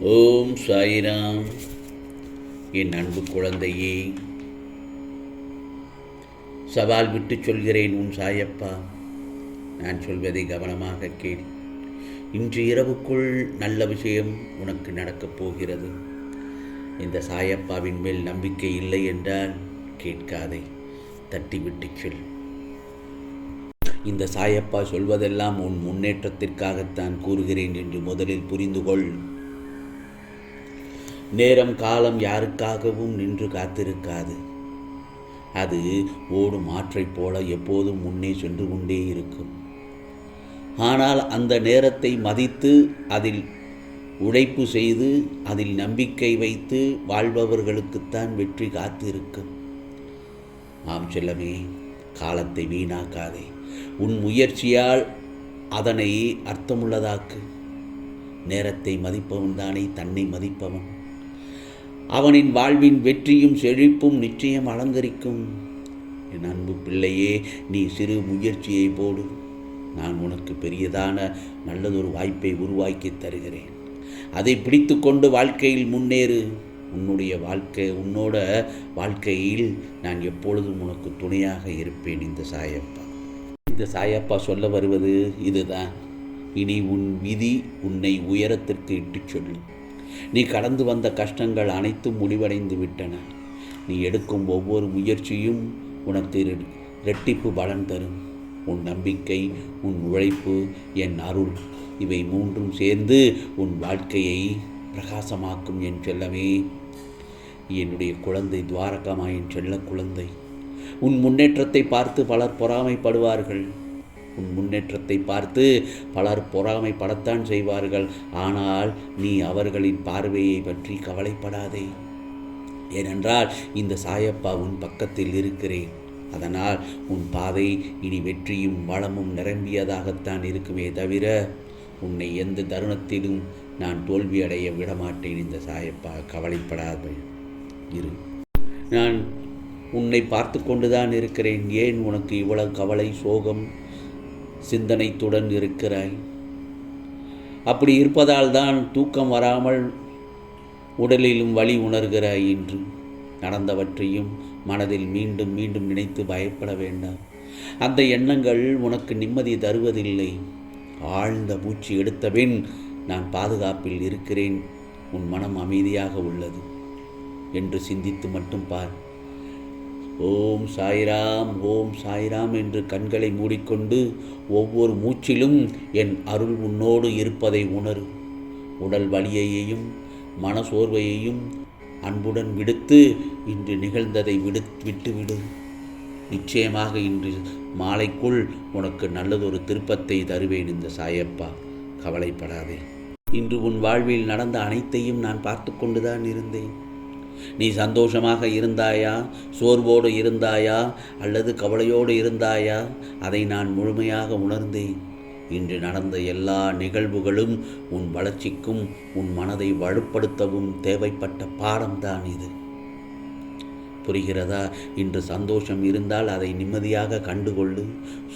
ஓம் சாயிராம். என் அன்பு குழந்தையே சவால் விட்டு சொல்கிறேன் உன் சாயப்பா. நான் சொல்வதை கவனமாக கேள். இன்று இரவுக்குள் நல்ல விஷயம் உனக்கு நடக்கப் போகிறது. இந்த சாயப்பாவின் மேல் நம்பிக்கை இல்லை என்றால் கேட்காதே தட்டிவிட்டு சொல். இந்த சாயப்பா சொல்வதெல்லாம் உன் முன்னேற்றத்திற்காகத்தான் கூறுகிறேன் என்று முதலில் புரிந்து கொள் நேரம் காலம் யாருக்காகவும் நின்று காத்திருக்காது. அது ஓடும் ஆற்றைப் போல எப்போதும் முன்னே சென்று கொண்டே இருக்கும். ஆனால் அந்த நேரத்தை மதித்து அதில் உழைப்பு செய்து அதில் நம்பிக்கை வைத்து வாழ்பவர்களுக்குத்தான் வெற்றி காத்திருக்கும். ஆம் செல்லமே காலத்தை வீணாக்காதே. உன் முயற்சியால் அதனை அர்த்தமுள்ளதாக்கு. நேரத்தை மதிப்பவன் தானே தன்னை மதிப்பவன். அவனின் வாழ்வின் வெற்றியும் செழிப்பும் நிச்சயம் அலங்கரிக்கும். என் அன்பு பிள்ளையே நீ சிறு முயற்சியை போடு. நான் உனக்கு பெரியதான நல்லதொரு வாய்ப்பை உருவாக்கி தருகிறேன். அதை பிடித்து கொண்டு வாழ்க்கையில் முன்னேறு. உன்னுடைய வாழ்க்கை உன்னோட வாழ்க்கையில் நான் எப்பொழுதும் உனக்கு துணையாக இருப்பேன் இந்த சாயப்பா. இந்த சாயப்பா சொல்ல வருவது இதுதான். இனி உன் விதி உன்னை உயரத்திற்கு இட்டுச் சொல்லும் நீ கடந்து வந்த கஷ்டங்கள் அனைத்தும் முடிவடைந்து விட்டன. நீ எடுக்கும் ஒவ்வொரு முயற்சியும் உனக்கு இரட்டிப்பு பலன் தரும். உன் நம்பிக்கை உன் உழைப்பு என் அருள் இவை மூன்றும் சேர்ந்து உன் வாழ்க்கையை பிரகாசமாக்கும் என் செல்லமே. என்னுடைய குழந்தை துவாரகமா என் செல்ல குழந்தை. உன் முன்னேற்றத்தை பார்த்து பலர் பொறாமைப்படுவார்கள். உன் முன்னேற்றத்தை பார்த்து பலர் பொறாமைப்படத்தான் செய்வார்கள். ஆனால் நீ அவர்களின் பார்வையை பற்றி கவலைப்படாதே. ஏனென்றால் இந்த சாயப்பா உன் பக்கத்தில் இருக்கிறேன். அதனால் உன் பாதை இனி வெற்றியும் வளமும் நிரம்பியதாகத்தான் இருக்குமே தவிர உன்னை எந்த தருணத்திலும் நான் தோல்வியடைய விடமாட்டேன் இந்த சாயப்பா. கவலைப்படாத. இரு. நான் உன்னை பார்த்து கொண்டுதான் இருக்கிறேன். ஏன் உனக்கு இவ்வளவு கவலை சோகம்? சிந்தனைத்துடன் இருக்கிறாய். அப்படி இருப்பதால் தான் தூக்கம் வராமல் உடலிலும் வலி உணர்கிறாய் என்று. நடந்தவற்றையும் மனதில் மீண்டும் மீண்டும் நினைத்து பயப்பட வேண்டாம். அந்த எண்ணங்கள் உனக்கு நிம்மதி தருவதில்லை. ஆழ்ந்த மூச்சு எடுத்தபின் நான் பாதுகாப்பில் இருக்கிறேன். உன் மனம் அமைதியாக உள்ளது. என்று சிந்தித்து மட்டும் பார். ஓம் சாய்ராம் ஓம் சாய்ராம் என்று கண்களை மூடிக்கொண்டு ஒவ்வொரு மூச்சிலும் என் அருள் உன்னோடு இருப்பதை உணரு. உடல் வலியையும் மனசோர்வையையும் அன்புடன் விடுத்து இன்று நிகழ்ந்ததை விடு விட்டுவிடு. நிச்சயமாக இன்று மாலைக்குள் உனக்கு நல்லதொரு திருப்பத்தை தருவேன் இந்த சாயப்பா. கவலைப்படாதே. இன்று உன் வாழ்வில் நடந்த அனைத்தையும் நான் பார்த்து கொண்டுதான் இருந்தேன். நீ சந்தோஷமாக இருந்தாயா? சோர்வோடு இருந்தாயா? அல்லது கவலையோடு இருந்தாயா? அதை நான் முழுமையாக உணர்ந்தேன். இன்று நடந்த எல்லா நிகழ்வுகளும் உன் வளர்ச்சிக்கும் உன் மனதை வலுப்படுத்தவும் தேவைப்பட்ட பாடம்தான் இது. புரிகிறதா? இன்று சந்தோஷம் இருந்தால் அதை நிம்மதியாக கண்டுகொள்ளு.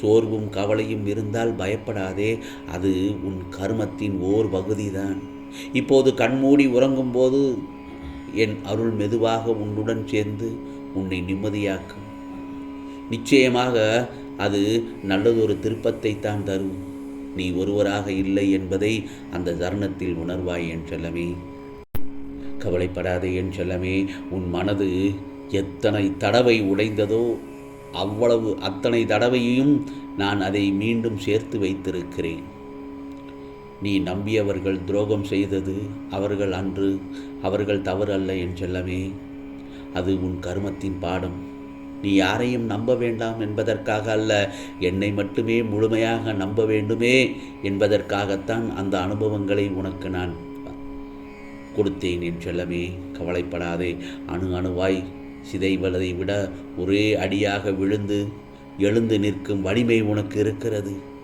சோர்வும் கவலையும் இருந்தால் பயப்படாதே. அது உன் கர்மத்தின் ஓர் பகுதிதான். இப்போது கண்மூடி உறங்கும்போது என் அருள் மெதுவாக உன்னுடன் சேர்ந்து உன்னை நிம்மதியாக்கும். நிச்சயமாக அது நல்லதொரு திருப்பத்தை தான் தரும். நீ ஒருவராக இல்லை என்பதை அந்த தருணத்தில் உணர்வாய் என் செல்லமே. கவலைப்படாதே என் செல்லமே உன் மனது எத்தனை தடவை உடைந்ததோ அவ்வளவு அத்தனை தடவையும் நான் அதை மீண்டும் சேர்த்து வைத்திருக்கிறேன். நீ நம்பியவர்கள் துரோகம் செய்தது அவர்கள் அன்று அவர்கள் தவறு அல்ல என் செல்லமே. அது உன் கர்மத்தின் பாடம். நீ யாரையும் நம்ப வேண்டாம் என்பதற்காக அல்ல என்னை மட்டுமே முழுமையாக நம்ப வேண்டுமே என்பதற்காகத்தான் அந்த அனுபவங்களை உனக்கு நான் கொடுத்தேன் என் செல்லமே. கவலைப்படாதே அணு அணுவாய் சிதைவதை விட ஒரே அடியாக விழுந்து எழுந்து நிற்கும் வலிமை உனக்கு இருக்கிறது.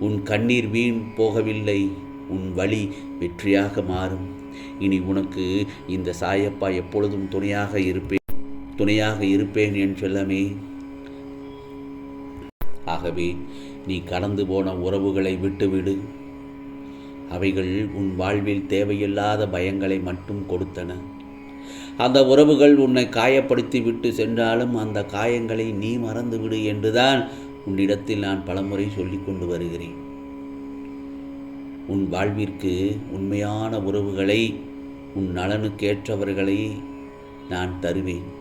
உன் கண்ணீர் வீண் போகவில்லை உன் வழி வெற்றியாக மாறும். இனி உனக்கு இந்த சாயப்பா எப்பொழுதும் துணையாக இருப்பேன் துணையாக இருப்பேன் என் செல்லமே. ஆகவே நீ கடந்து போன உறவுகளை விட்டுவிடு. அவைகள் உன் வாழ்வில் தேவையில்லாத பயங்களை மட்டும் கொடுத்தன. அந்த உறவுகள் உன்னை காயப்படுத்தி விட்டு சென்றாலும் அந்த காயங்களை நீ மறந்துவிடு என்றுதான் உன்னிடத்தில் நான் பலமுறை சொல்லிக் கொண்டு வருகிறேன். உன் வாழ்விற்கு உண்மையான உறவுகளை உன் நலனுக்கேற்றவர்களை நான் தருவேன்.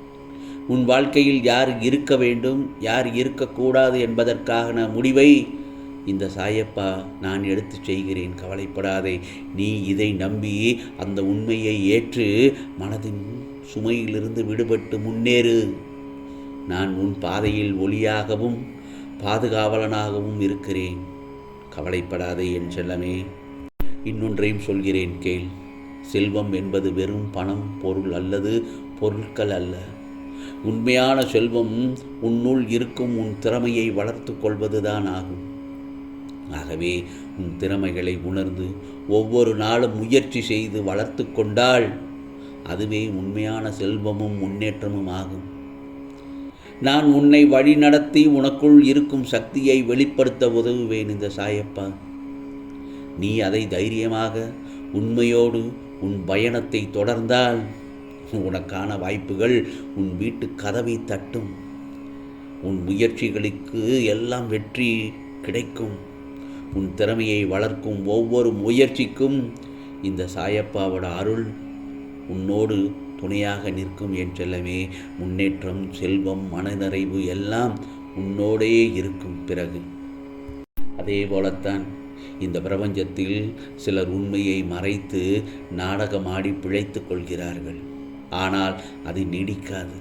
உன் வாழ்க்கையில் யார் இருக்க வேண்டும் யார் இருக்கக்கூடாது என்பதற்கான முடிவை இந்த சாயப்பா நான் எடுத்து செய்கிறேன். கவலைப்படாதே நீ இதை நம்பி அந்த உண்மையை ஏற்று மனதின் சுமையிலிருந்து விடுபட்டு முன்னேறு. நான் உன் பாதையில் ஒளியாகவும் பாதுகாவலனாகவும் இருக்கிறேன். கவலைப்படாதே என் செல்லமே. இன்னொன்றையும் சொல்கிறேன் கேள். செல்வம் என்பது வெறும் பணம் பொருள் அல்லது பொருட்கள் அல்ல. உண்மையான செல்வம் உன்னுள் இருக்கும் உன் திறமையை வளர்த்து கொள்வதுதான் ஆகும். ஆகவே உன் திறமைகளை உணர்ந்து ஒவ்வொரு நாளும் முயற்சி செய்து வளர்த்து கொண்டால் அதுவே உண்மையான செல்வமும் முன்னேற்றமும் ஆகும் நான் உன்னை வழி நடத்தி உனக்குள் இருக்கும் சக்தியை வெளிப்படுத்த உதவுவேன் இந்த சாயப்பா. நீ அதை தைரியமாக உண்மையோடு உன் பயணத்தை தொடர்ந்தால் உனக்கான வாய்ப்புகள் உன் வீட்டு கதவை தட்டும். உன் முயற்சிகளுக்கு எல்லாம் வெற்றி கிடைக்கும். உன் திறமையை வளர்க்கும் ஒவ்வொரு முயற்சிக்கும் இந்த சாயப்பாவோட அருள் உன்னோடு துணையாக நிற்கும் என் செல்லமே முன்னேற்றம் செல்வம் மனநிறைவு எல்லாம் உன்னோடே இருக்கும் பிறகு. அதே போலத்தான் இந்த பிரபஞ்சத்தில் சிலர் உண்மையை மறைத்து நாடகமாடி பிழைத்து கொள்கிறார்கள். ஆனால் அது நீடிக்காது.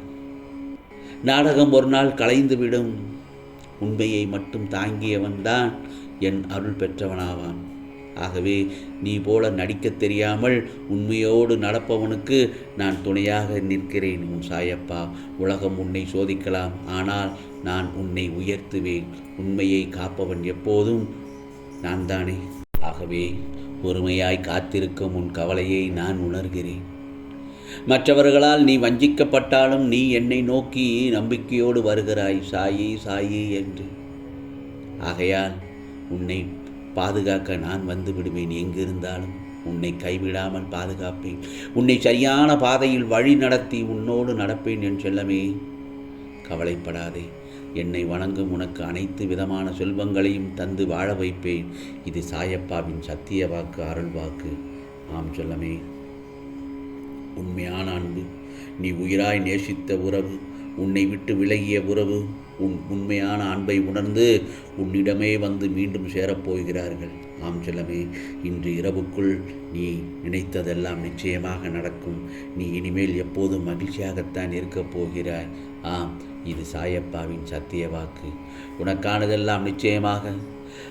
நாடகம் ஒரு நாள் கலைந்துவிடும். உண்மையை மட்டும் தாங்கியவன்தான் என் அருள் பெற்றவனாவான். ஆகவே நீ போல நடிக்க தெரியாமல் உண்மையோடு நடப்பவனுக்கு நான் துணையாக நிற்கிறேன் உன் சாயப்பா. உலகம் உன்னை சோதிக்கலாம். ஆனால் நான் உன்னை உயர்த்துவேன். உண்மையை காப்பவன் எப்போதும் நான் தானே ஆகவே பொறுமையாய் காத்திருக்கும் உன் கவலையை நான் உணர்கிறேன். மற்றவர்களால் நீ வஞ்சிக்கப்பட்டாலும் நீ என்னை நோக்கி நம்பிக்கையோடு வருகிறாய். சாயி சாயி என்று. ஆகையால் உன்னை பாதுகாக்க நான் வந்து விடுவேன். எங்கிருந்தாலும் உன்னை கைவிடாமல் பாதுகாப்பேன். உன்னை சரியான பாதையில் வழி நடத்தி உன்னோடு நடப்பேன் என் செல்லமே. கவலைப்படாதே. என்னை வணங்கும் உனக்கு அனைத்து விதமான செல்வங்களையும் தந்து வாழ வைப்பேன். இது சாயப்பாவின் சத்திய வாக்கு அருள் வாக்கு. ஆம் செல்லமே. உண்மையான அன்பு நீ உயிராய் நேசித்த உறவு உன்னை விட்டு விலகிய உறவு உன் உண்மையான அன்பை உணர்ந்து உன்னிடமே வந்து மீண்டும் சேரப்போகிறார்கள். ஆம் செல்லமே இன்று இரவுக்குள் நீ நினைத்ததெல்லாம் நிச்சயமாக நடக்கும். நீ இனிமேல் எப்போதும் மகிழ்ச்சியாகத்தான் இருக்கப் போகிறாய். ஆம் இது சாயப்பாவின் சத்திய வாக்கு. உனக்கானதெல்லாம் நிச்சயமாக.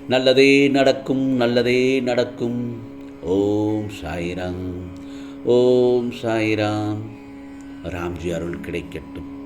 நல்லதே நடக்கும் நல்லதே நடக்கும். ஓம் சாய்ராம் ஓம் சாய்ராம். ராம்ஜி அருள் கிடைக்கட்டும்.